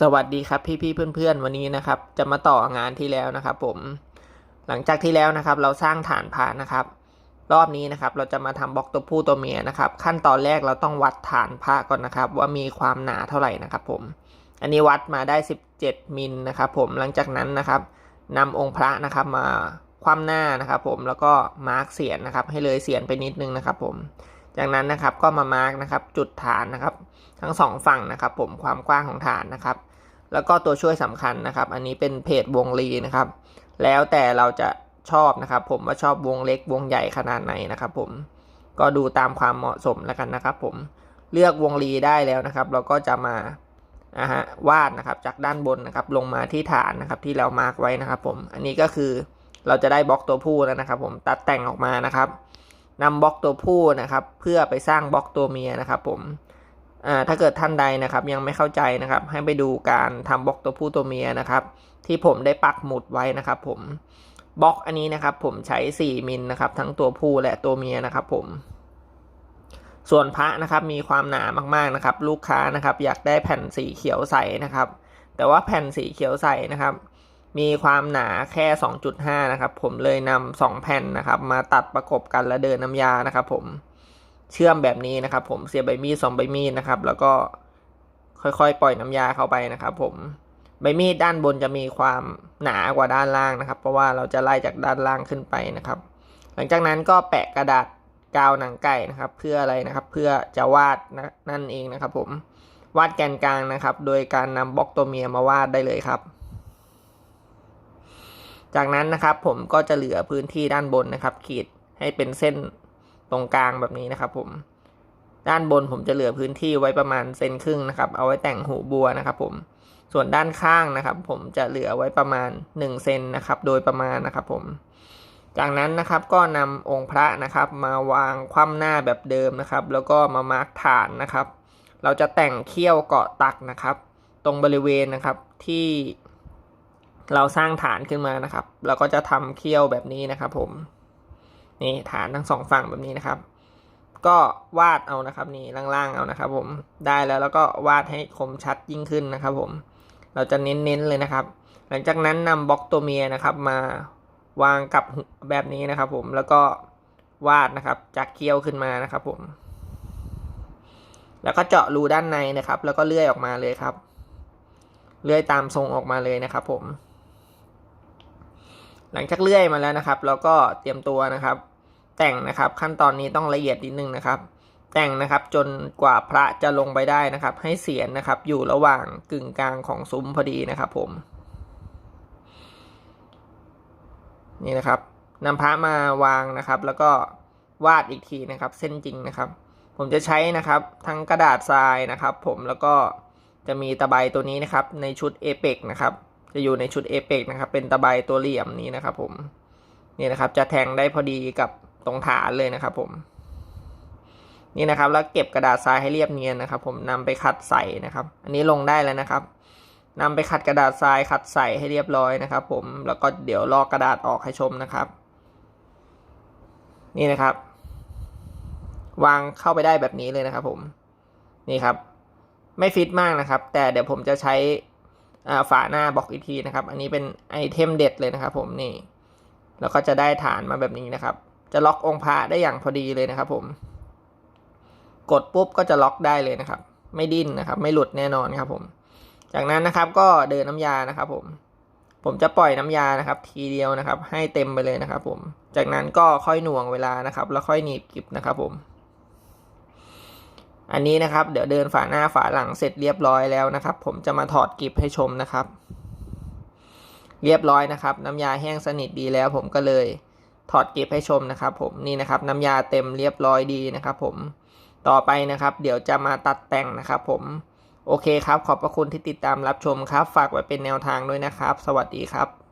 สวัสดีครับพี่ๆเพื่อนๆ วันนี้นะครับ จะมาต่องานที่แล้วนะครับ ผมหลังจากที่แล้วนะครับ เราสร้างฐานพระนะครับ รอบนี้นะครับ เราจะมาทำบล็อกตัวผู้ตัวเมียนะครับ ขั้นตอนแรกเราต้องวัดฐานพระก่อนนะครับ ว่ามีความหนาเท่าไหร่นะครับ ผม อันนี้วัดมาได้ 17มิลนะครับ ผมหลังจากนั้นนะครับนำองค์พระนะครับมาคว่ำหน้านะครับ ผมแล้วก็มาร์กเสียนนะครับ ให้เลยเสียนไปนิดนึงนะครับ ผมจากนั้นนะครับก็มามาร์กนะครับ จุดฐานนะครับ ทั้งสองฝั่งนะครับ ผมความกว้างของฐานนะครับ แล้วก็ตัวช่วยสำคัญนะครับ อันนี้เป็นเพจวงรีนะครับ แล้วแต่เราจะชอบนะครับ ผมว่าชอบวงเล็กวงใหญ่ขนาดไหนนะครับผมก็ดูตามความเหมาะสมแล้วกันนะครับ ผมเลือกวงรีได้แล้วนะครับ เราก็จะมาอ่าฮะวาดนะครับจากด้านบนนะครับ ลงมาที่ฐานนะครับ ที่เรามาร์กไว้นะครับ ผมอันนี้ก็คือเราจะได้บล็อกตัวผู้แล้วนะครับ ผมตัดแต่งออกมานะครับนำบล็อกตัวผู้นะครับ เพื่อไปสร้างบล็อกตัวเมียนะครับ ผม ถ้าเกิดท่านใดนะครับยังไม่เข้าใจนะครับ ให้ไปดูการทำบล็อกตัวผู้ตัวเมียนะครับ ที่ผมได้ปักหมุดไว้นะครับ ผมบล็อกอันนี้นะครับ ผมใช้ 4 มิลนะครับ ทั้งตัวผู้และตัวเมียนะครับ ผม ส่วนพระนะครับมีความหนามากๆนะครับ ลูกค้านะครับ อยากได้แผ่นสีเขียวใสนะครับ แต่ว่าแผ่นสีเขียวใสนะครับ มีความหนาแค่ 2.5 นะครับ ผมเลยนำสองแผ่นนะครับ มาตัดประกบกันและเดินน้ำยานะครับ ผม เชื่อมแบบนี้นะครับ ผมเสียบใบมีดสองใบมีดนะครับ แล้วก็ค่อยๆ ปล่อยน้ำยาเข้าไปนะครับ ผมใบมีดด้านบนจะมีความหนากว่าด้านล่างนะครับ เพราะว่าเราจะไล่จากด้านล่างขึ้นไปนะครับ หลังจากนั้นก็แปะกระดาษกาวหนังไก่นะครับ เพื่ออะไรนะครับ เพื่อจะวาดนะนั่นเองนะครับ ผมวาดแกนกลางนะครับ โดยการนำบล็อกตัวเมียมาวาดได้เลยครับ จากนั้นนะครับผมก็จะเหลือพื้นที่ด้านบนนะครับ ขีดให้เป็นเส้น ตรงกลางแบบนี้นะครับผม ด้านบนผมจะเหลือพื้นที่ไว้ประมาณเซนครึ่งนะครับ เอาไว้แต่งหูบัวนะครับผม ส่วนด้านข้างนะครับ ผมจะเหลือไว้ประมาณ1เซนนะครับ โดยประมาณนะครับผม จากนั้นนะครับก็นำองค์พระนะครับ มาวางคว่ำหน้าแบบเดิมนะครับ แล้วก็มามาร์กฐานนะครับ เราจะแต่งเขี้ยวเกาะตักนะครับ ตรงบริเวณนะครับที่เราสร้างฐานขึ้นมานะครับ เราก็จะทำเขี้ยวแบบนี้นะครับผม นี่ฐานทั้งสองฝั่งแบบนี้นะครับ ก็วาดเอานะครับนี่ล่างๆเอานะครับ ผมได้แล้วแล้วก็วาดให้คมชัดยิ่งขึ้นนะครับ ผม เราจะเน้นๆเลยนะครับ หลังจากนั้นนำบล็อกตัวเมียนะครับ มาวางกับแบบนี้นะครับ ผมแล้วก็วาดนะครับ จากเกี้ยวขึ้นมานะครับ ผม แล้วก็เจาะรูด้านในนะครับ แล้วก็เลื่อยออกมาเลยครับ เลื่อยตามทรงออกมาเลยนะครับ ผม หลังจากเลื่อยมาแล้วนะครับ เราก็เตรียมตัวนะครับ แต่งนะครับ ขั้นตอนนี้ต้องละเอียดนิดนึงนะครับ แต่งนะครับจนกว่าพระจะลงไปได้นะครับ ให้เสียนนะครับ อยู่ระหว่างกึ่งกลางของซุ้มพอดีนะครับผม นี่นะครับนำพระมาวางนะครับ แล้วก็วาดอีกทีนะครับ เส้นจริงนะครับ ผมจะใช้นะครับ ทั้งกระดาษทรายนะครับ ผมแล้วก็จะมีตะไบตัวนี้นะครับ ในชุดเอเปกนะครับ จะอยู่ในชุดเอเปกนะครับ เป็นตะไบตัวเหลี่ยมนี้นะครับ ผมนี่นะครับ จะแทงได้พอดีกับ ตรงฐานเลยนะครับผม นี่นะครับ แล้วเก็บกระดาษทรายให้เรียบเนียนนะครับ ผมนำไปขัดใส่นะครับ อันนี้ลงได้แล้วนะครับนำไปขัดกระดาษทรายขัดใส่ให้เรียบร้อยนะครับ ผมแล้วก็เดี๋ยวลอกกระดาษออกให้ชมนะครับ นี่นะครับ วางเข้าไปได้แบบนี้เลยนะครับ ผมนี่ครับ ไม่ฟิตมากนะครับ แต่เดี๋ยวผมจะใช้ฝาหน้าบล็อกอีกทีนะครับ อันนี้เป็นไอเทมเด็ดเลยนะครับ ผมนี่ แล้วก็จะได้ฐานมาแบบนี้นะครับ จะล็อกองค์พระได้อย่างพอดีเลยนะครับ ผม กดปุ๊บก็จะล็อกได้เลยนะครับ ไม่ดิ้นนะครับ ไม่หลุดแน่นอนครับ ผม จากนั้นนะครับ ก็เดินน้ำยานะครับ ผม ผมจะปล่อยน้ำยานะครับ ทีเดียวนะครับ ให้เต็มไปเลยนะครับ ผม จากนั้นก็ค่อยหน่วงเวลานะครับ แล้วค่อยหนีบกิบนะครับ ผม อันนี้นะครับ เดี๋ยวเดินฝาหน้าฝาหลังเสร็จเรียบร้อยแล้วนะครับ ผมจะมาถอดกิบให้ชมนะครับ เรียบร้อยนะครับ น้ำยาแห้งสนิทดีแล้ว ผมก็เลย ถอดเก็บให้ชมนะครับผมนี่นะครับน้ำยาเต็มเรียบร้อยดีนะครับผมต่อไปนะครับ เดี๋ยวจะมาตัดแต่งนะครับผมโอเคครับ ขอบพระคุณที่ติดตามรับชมครับ ฝากไว้เป็นแนวทางด้วยนะครับ สวัสดีครับ